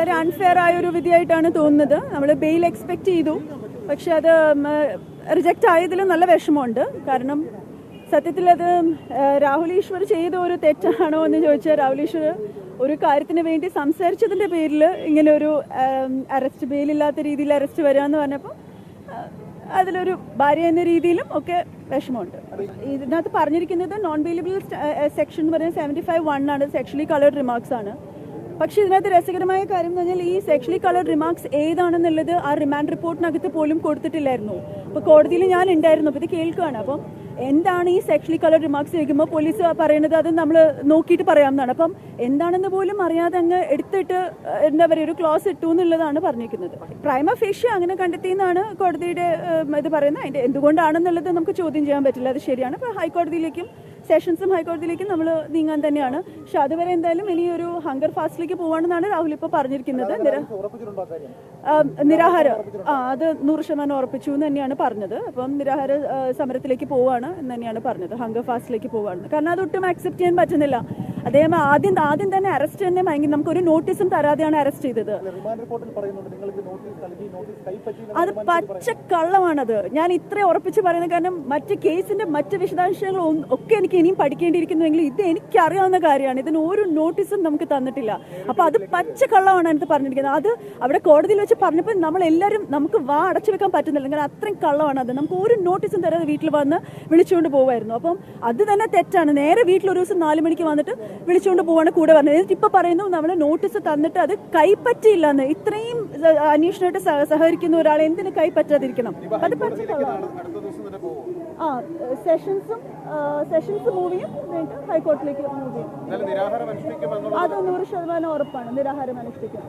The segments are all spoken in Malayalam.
വളരെ അൺഫെയർ ആയ ഒരു വിധിയായിട്ടാണ് തോന്നുന്നത്. നമ്മൾ ബെയിൽ എക്സ്പെക്ട് ചെയ്തു. പക്ഷെ അത് റിജക്റ്റ് ആയതിലും നല്ല വിഷമമുണ്ട്. കാരണം സത്യത്തിൽ അത് രാഹുൽ ഈശ്വർ ചെയ്ത ഒരു തെറ്റാണോ എന്ന് ചോദിച്ചാൽ രാഹുൽ ഈശ്വർ ഒരു കാര്യത്തിന് വേണ്ടി സംസാരിച്ചതിന്റെ പേരിൽ ഇങ്ങനെ ഒരു അറസ്റ്റ് ബെയിലില്ലാത്ത രീതിയിൽ അറസ്റ്റ് വരിക എന്ന് പറഞ്ഞപ്പോൾ അതിലൊരു ഭാര്യ എന്ന രീതിയിലും ഒക്കെ വിഷമമുണ്ട്. ഇതിനകത്ത് പറഞ്ഞിരിക്കുന്നത് നോൺ ബെയിലബിൾ സെക്ഷൻ എന്ന് പറയുന്നത് സെവന്റി ഫൈവ് വൺ ആണ്. സെക്ഷലി കളേർഡ് റിമാർക്സ് ആണ്. പക്ഷേ ഇതിനകത്ത് രസകരമായ കാര്യം എന്ന് പറഞ്ഞാൽ ഈ സെക്ഷലി കളർഡ് റിമാർക്സ് ഏതാണെന്നുള്ളത് ആ റിമാൻഡ് റിപ്പോർട്ടിനകത്ത് പോലും കൊടുത്തിട്ടില്ലായിരുന്നു. അപ്പോൾ കോടതിയിൽ ഞാൻ ഉണ്ടായിരുന്നു. അപ്പോൾ ഇത് കേൾക്കുകയാണ്. അപ്പോൾ എന്താണ് ഈ സെക്ഷലി കളർ റിമാർക്സ് ചോദിക്കുമ്പോൾ പോലീസ് പറയുന്നത്? അത് നമ്മൾ നോക്കിയിട്ട് പറയാമെന്നാണ് അപ്പം എന്താണെന്ന് പോലും അറിയാതെ അങ്ങ് എടുത്തിട്ട് എന്താ പറയുക ഒരു ക്ലോസ് ഇട്ടു എന്നുള്ളതാണ് പറഞ്ഞിരിക്കുന്നത്. പ്രൈമ ഫേഷ്യ അങ്ങനെ കണ്ടെത്തിയെന്നാണ് കോടതിയുടെ ഇത് പറയുന്നത്. അതിന്റെ എന്തുകൊണ്ടാണെന്നുള്ളത് നമുക്ക് ചോദ്യം ചെയ്യാൻ പറ്റില്ല. അത് ശരിയാണ്. അപ്പോൾ ഹൈക്കോടതിയിലേക്കും സെഷൻസും ഹൈക്കോടതിയിലേക്കും നമ്മൾ നീങ്ങാൻ തന്നെയാണ്. പക്ഷെ അതുവരെ എന്തായാലും ഇനി ഒരു ഹങ്കർ ഫാസ്റ്റിലേക്ക് പോവാണെന്നാണ് രാഹുൽ ഇപ്പോൾ പറഞ്ഞിരിക്കുന്നത്. നിരാഹാരം ആ, നിരാഹാര ആ അത് നൂറ് ശതമാനം ഉറപ്പിച്ചു എന്ന് തന്നെയാണ് പറഞ്ഞത്. അപ്പം നിരാഹാര സമരത്തിലേക്ക് പോവാണ് എന്ന് തന്നെയാണ് പറഞ്ഞത്. ഹങ്കർ ഫാസ്റ്റിലേക്ക് പോവാണ് കാരണം അതൊട്ടും ആക്സെപ്റ്റ് ചെയ്യാൻ പറ്റുന്നില്ല. അദ്ദേഹം ആദ്യം ആദ്യം തന്നെ അറസ്റ്റ് തന്നെ നമുക്ക് ഒരു നോട്ടീസും തരാതെയാണ് അറസ്റ്റ് ചെയ്തത്. അത് പച്ച കള്ളമാണത് ഞാൻ ഇത്ര ഉറപ്പിച്ച് പറയുന്നത് കാരണം മറ്റ് കേസിന്റെ മറ്റ് വിശദാംശങ്ങൾ ഒക്കെ എനിക്ക് ഇനിയും പഠിക്കേണ്ടിയിരിക്കുന്നുവെങ്കിൽ ഇത് എനിക്കറിയാവുന്ന കാര്യമാണ്. ഇതിന് ഒരു നോട്ടീസും നമുക്ക് തന്നിട്ടില്ല. അപ്പൊ അത് പച്ച കള്ളമാണ് അതിനകത്ത് പറഞ്ഞിരിക്കുന്നത്. അത് അവിടെ കോടതിയിൽ വെച്ച് പറഞ്ഞപ്പോൾ നമ്മൾ എല്ലാവരും നമുക്ക് വാ അടച്ചു വെക്കാൻ പറ്റുന്നില്ല. കാരണം അത്രയും കള്ളമാണ് അത് നമുക്ക് ഒരു നോട്ടീസും തരാതെ വീട്ടിൽ വന്ന് വിളിച്ചുകൊണ്ട് പോകുമായിരുന്നു അപ്പം അത് തന്നെ തെറ്റാണ്. നേരെ വീട്ടിൽ ഒരു ദിവസം നാല് മണിക്ക് വന്നിട്ട് വിളിച്ചുകൊണ്ട് പോവാണ് കൂടെ പറഞ്ഞത് ഇപ്പൊ പറയുന്നു നമ്മൾ നോട്ടീസ് തന്നിട്ട് അത് കൈപ്പറ്റിയില്ല എന്ന് ഇത്രയും അന്വേഷണമായിട്ട് സഹകരിക്കുന്ന ഒരാൾ എന്തിന് കൈപ്പറ്റാതിരിക്കണം? അത് ആ സെഷൻസും സെഷൻസ് മൂവിയും ഹൈക്കോർട്ടിലേക്ക് മൂവ് ചെയ്യും അത് നൂറ് ശതമാനം ഉറപ്പാണ്. നിരാഹാരം അനുഷ്ഠിക്കും.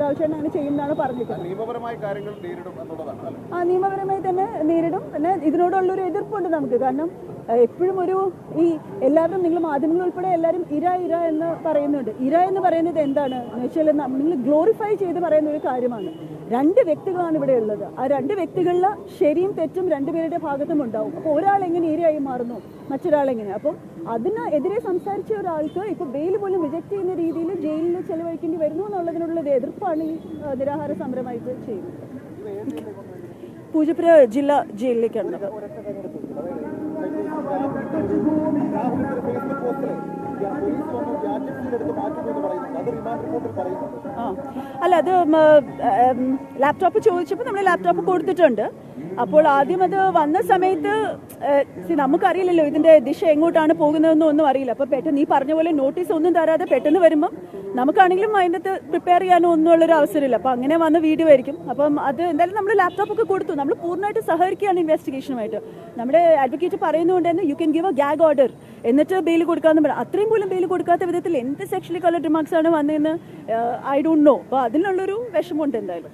രാവശ്യം അങ്ങനെ ചെയ്യുന്നതാണ് പറഞ്ഞിരിക്കുന്നത് ആ നിയമപരമായി തന്നെ നേരിടും. പിന്നെ ഇതിനോടുള്ളൊരു എതിർപ്പുണ്ട് നമുക്ക്. കാരണം എപ്പോഴും ഒരു ഈ എല്ലാവരും നിങ്ങൾ മാധ്യമങ്ങൾ ഉൾപ്പെടെ എല്ലാവരും ഇര ഇര എന്ന് പറയുന്നുണ്ട്. ഇര എന്ന് പറയുന്നത് എന്താണ്? എന്ന് വെച്ചാൽ നിങ്ങൾ ഗ്ലോറിഫൈ ചെയ്ത് പറയുന്ന ഒരു കാര്യമാണ്. രണ്ട് വ്യക്തികളാണ് ഇവിടെ ഉള്ളത്. ആ രണ്ട് വ്യക്തികളിൽ ശരിയും തെറ്റും രണ്ടുപേരുടെ ഭാഗത്തും ഉണ്ടാവും. അപ്പോൾ ഒരാൾ എങ്ങനെ ഇരയായി മാറുന്നു? മറ്റൊരാൾ എങ്ങനെ? അപ്പം അതിന് എതിരെ സംസാരിച്ച ഒരാൾക്ക് ഇപ്പോൾ ബെയിൽ പോലും റിജക്റ്റ് ചെയ്യുന്ന രീതിയിൽ ജയിലിൽ ചെലവഴിക്കേണ്ടി വരുന്നു എന്നുള്ളതിനുള്ള ഒരു എതിർപ്പാണ് ഈ നിരാഹാര സമരമായിട്ട് ചെയ്യുന്നത്. പൂജപ്പുര ജില്ലാ ജയിലിലേക്കാണ്. ഇത്. രാഹുലിന്റെ ഒരു ഫേസ്ബുക്ക് പോസ്റ്റിൽ പോലീസ് അല്ല അത് ലാപ്ടോപ്പ് ചോദിച്ചപ്പോൾ നമ്മൾ ലാപ്ടോപ്പ് കൊടുത്തിട്ടുണ്ട്. അപ്പോൾ ആദ്യം അത് വന്ന സമയത്ത് നമുക്കറിയില്ലല്ലോ ഇതിന്റെ ദിശ എങ്ങോട്ടാണ് പോകുന്നതെന്നും ഒന്നും അറിയില്ല. അപ്പോൾ പെട്ടെന്ന് ഈ പറഞ്ഞ പോലെ നോട്ടീസ് ഒന്നും തരാതെ പെട്ടെന്ന് വരുമ്പം നമുക്കാണെങ്കിലും അതിന്റെ പ്രിപ്പയർ ചെയ്യാനോ ഉള്ളൊരു അവസരമില്ല. അപ്പോൾ അങ്ങനെ വന്ന വീഡിയോ ആയിരിക്കും അപ്പം അത് എന്തായാലും നമ്മൾ ലാപ്ടോപ്പ് ഒക്കെ കൊടുത്തു. നമ്മൾ പൂർണമായിട്ട് സഹകരിക്കുകയാണ് ഇൻവെസ്റ്റിഗേഷനുമായിട്ട് നമ്മുടെ അഡ്വക്കേറ്റ് പറയുന്നതുകൊണ്ട് തന്നെ you can give a gag order എന്നിട്ട് ബെയിൽ കൊടുക്കാമെന്ന് പറയാം അത്രയും പോലും ബെയിൽ കൊടുക്കാത്ത വിധത്തിൽ എന്ത് സെക്ഷലി കളർ റിമാർക്സ് ആണ് വന്നതെന്ന് ഐ ഡോണ്ട് നോ അപ്പോൾ അതിനുള്ളൊരു വിഷമമുണ്ട് എന്തായാലും.